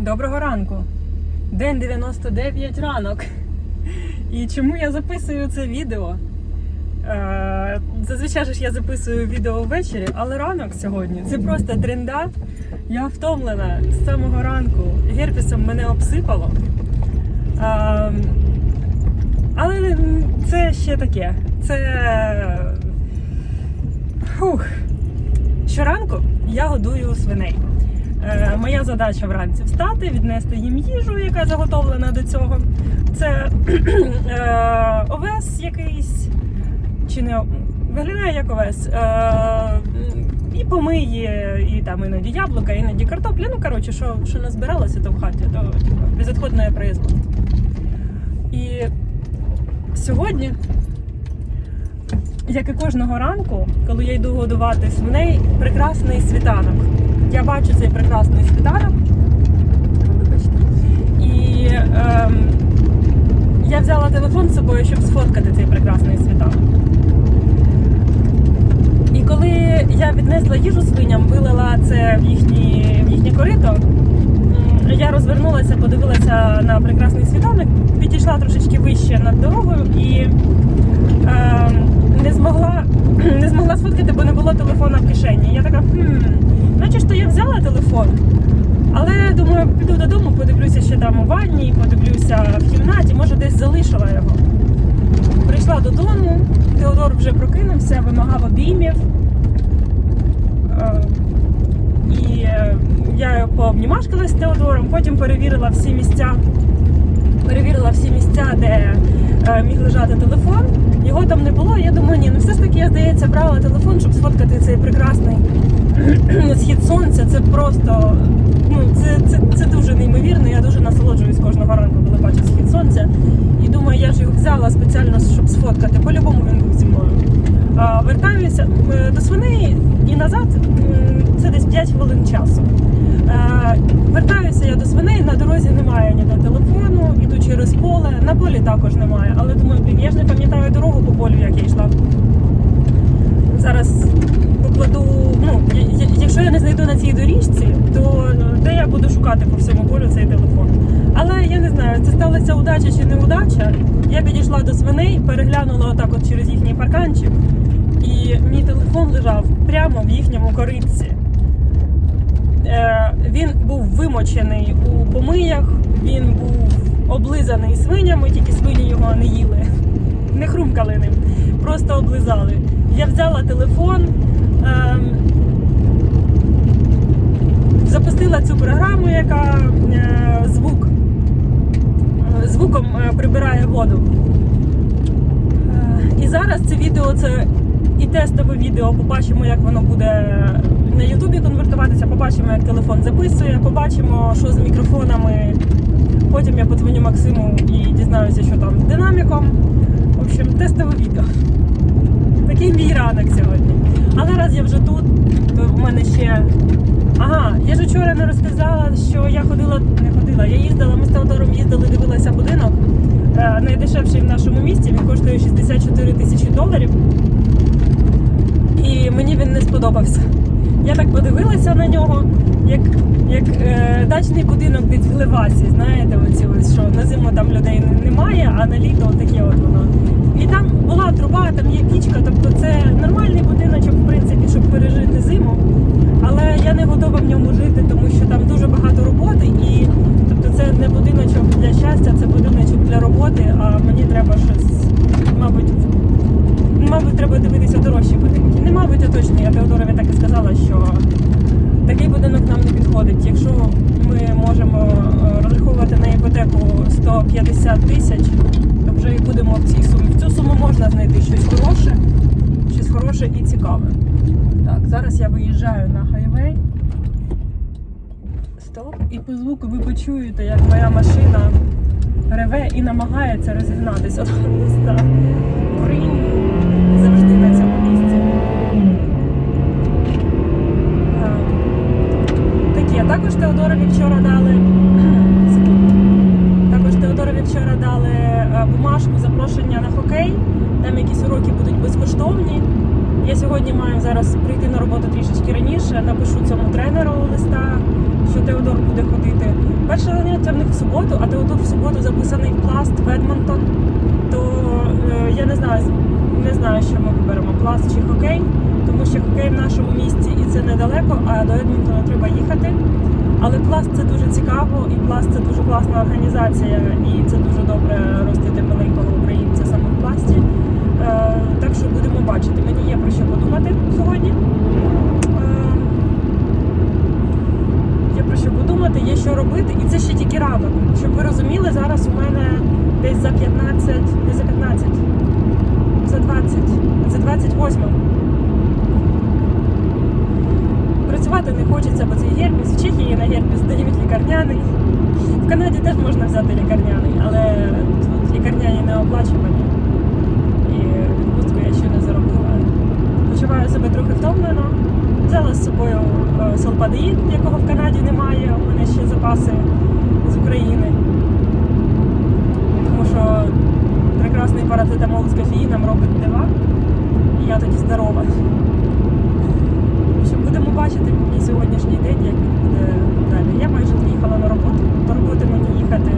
Доброго ранку. День 99 ранок. І чому я записую це відео? Е, зазвичай ж я записую відео ввечері, але ранок сьогодні це просто тренда. Я втомлена з самого ранку. Герпесом мене обсипало. Е, але це ще таке. Це. Фух. Щоранку я годую свиней. Е, моя задача вранці встати, віднести їм їжу, яка заготовлена до цього. Це е, овес якийсь, чи не виглядає як овес. Е, і помиє, і там іноді яблука, іноді картопля. Ну, коротше, що, що назбиралося то в хаті, то типу, безвідходне производство. І сьогодні як і кожного ранку, коли я йду годувати свиней, прекрасний світанок. Я бачу цей прекрасний світанок. І ем, я взяла телефон з собою, щоб сфоткати цей прекрасний світанок. І коли я віднесла їжу свиням, вилила це в їхні, в їхнє корито, я розвернулася, подивилася на прекрасний світанок, підійшла трошечки вище над дорогою і е, не змогла не змогла сфоткати, бо не було телефона в кишені. Я така, хм, наче ж то я взяла телефон. Але думаю, піду додому, подивлюся ще там у ванні, подивлюся в кімнаті, може десь залишила його. Прийшла додому, Теодор вже прокинувся, вимагав обіймів. Е, І е, я пообнімашкалась з Теодором, потім перевірила всі місця, перевірила всі місця, де міг лежати телефон. Його там не було. Я думаю, ні, ну все ж таки я здається брала телефон, щоб сфоткати цей прекрасний схід сонця. Це просто ну це, це, це дуже неймовірно. Я дуже насолоджуюсь кожного ранку, коли бачу схід сонця. І думаю, я ж його взяла спеціально, щоб сфоткати. По-любому він був зі мною. А, вертаюся е, до свиней і назад. Це десь 5 хвилин часу. Е, Вертаюся я до свиней, на дорозі немає ніде телефону, іду через поле, на полі також немає. Але думаю, блін, я ж не пам'ятаю дорогу по полю, як я йшла. Зараз покладу, ну, якщо я не знайду на цій доріжці, то ну, де я буду шукати по всьому полю цей телефон. Але я не знаю, це сталася удача чи не удача. Я підійшла до свиней, переглянула отак от через їхній парканчик, і мій телефон лежав прямо в їхньому коритці. Е, він був вимочений у помиях, він був облизаний свинями, тільки свині його не їли, не хрумкали ним, просто облизали. Я взяла телефон, ем, запустила цю програму, яка е, звук, е, звуком е, прибирає воду. Е, І зараз це відео це і тестове відео. Побачимо, як воно буде на Ютубі конвертуватися. Побачимо, як телефон записує, побачимо, що з мікрофонами. Потім я подзвоню Максиму і дізнаюся, що там з динаміком. Общем, тестове відео. Такий мій ранок сьогодні. Але раз я вже тут, то в мене ще. Ага, я ж вчора не розказала, що я ходила, не ходила, я їздила, ми з Теодором їздили, дивилися будинок. Е, Найдешевший в нашому місті, він коштує 64 тисячі доларів. І мені він не сподобався. Я так подивилася на нього, як, як е, дачний будинок десь в Глевасі, знаєте, оці ось, що на зиму там людей немає, а на літо таке от воно. І там була труба, там є пічка, тобто це нормальний будиночок, в принципі, щоб пережити зиму. Але я не готова в ньому жити, тому що там дуже багато роботи, і тобто це не будиночок для щастя, це будиночок для роботи, а мені треба щось, мабуть, Мабуть, треба дивитися дорожчі будинки. Не мабуть, а точно. Я Теодорові так і сказала, що такий будинок нам не підходить. Якщо ми можемо е, розраховувати на іпотеку 150 тисяч, то вже і будемо в цій сумі. В цю суму можна знайти щось хороше, щось хороше і цікаве. Так, зараз я виїжджаю на хайвей. Стоп. І по звуку ви почуєте, як моя машина реве і намагається розігнатися до міста. Бринь завжди на цьому місці. Е, Такі, а також Теодорові вчора дали. Секунду. Також Теодорові вчора дали е, бумажку запрошення на хокей. Там якісь уроки будуть безкоштовні. Я сьогодні маю зараз прийти на роботу трішечки раніше, напишу цьому тренеру листа, що Теодор буде ходити. перше заняття в них в суботу, а тут в суботу записаний пласт в Едмонтон, то е, я не знаю, не знаю, що ми виберемо пласт чи хокей, тому що хокей в нашому місті і це недалеко, а до Едмонтона треба їхати. Але пласт це дуже цікаво, і пласт це дуже класна організація, і це дуже добре ростити маленького українця саме в пласті. Е, так що будемо бачити. Мені є про що подумати сьогодні. Е, є про що подумати, є що робити, і це ще тільки ранок. Щоб ви розуміли, зараз у мене десь за 15, не за 15, за 20, за 28. Працювати не хочеться, бо це герпіс. В Чехії на герпіс дають лікарняний. В Канаді теж можна взяти лікарняний, але тут лікарняні не оплачувані ще не заробила. Почуваю себе трохи втомлено. Взяла з собою е, салпадеїд, якого в Канаді немає, у мене ще запаси з України. Тому що прекрасний парацетамол з кофеїном робить дива. І я тоді здорова. Що будемо бачити мій сьогоднішній день, як він буде далі. Я майже доїхала на роботу, до роботи мені їхати.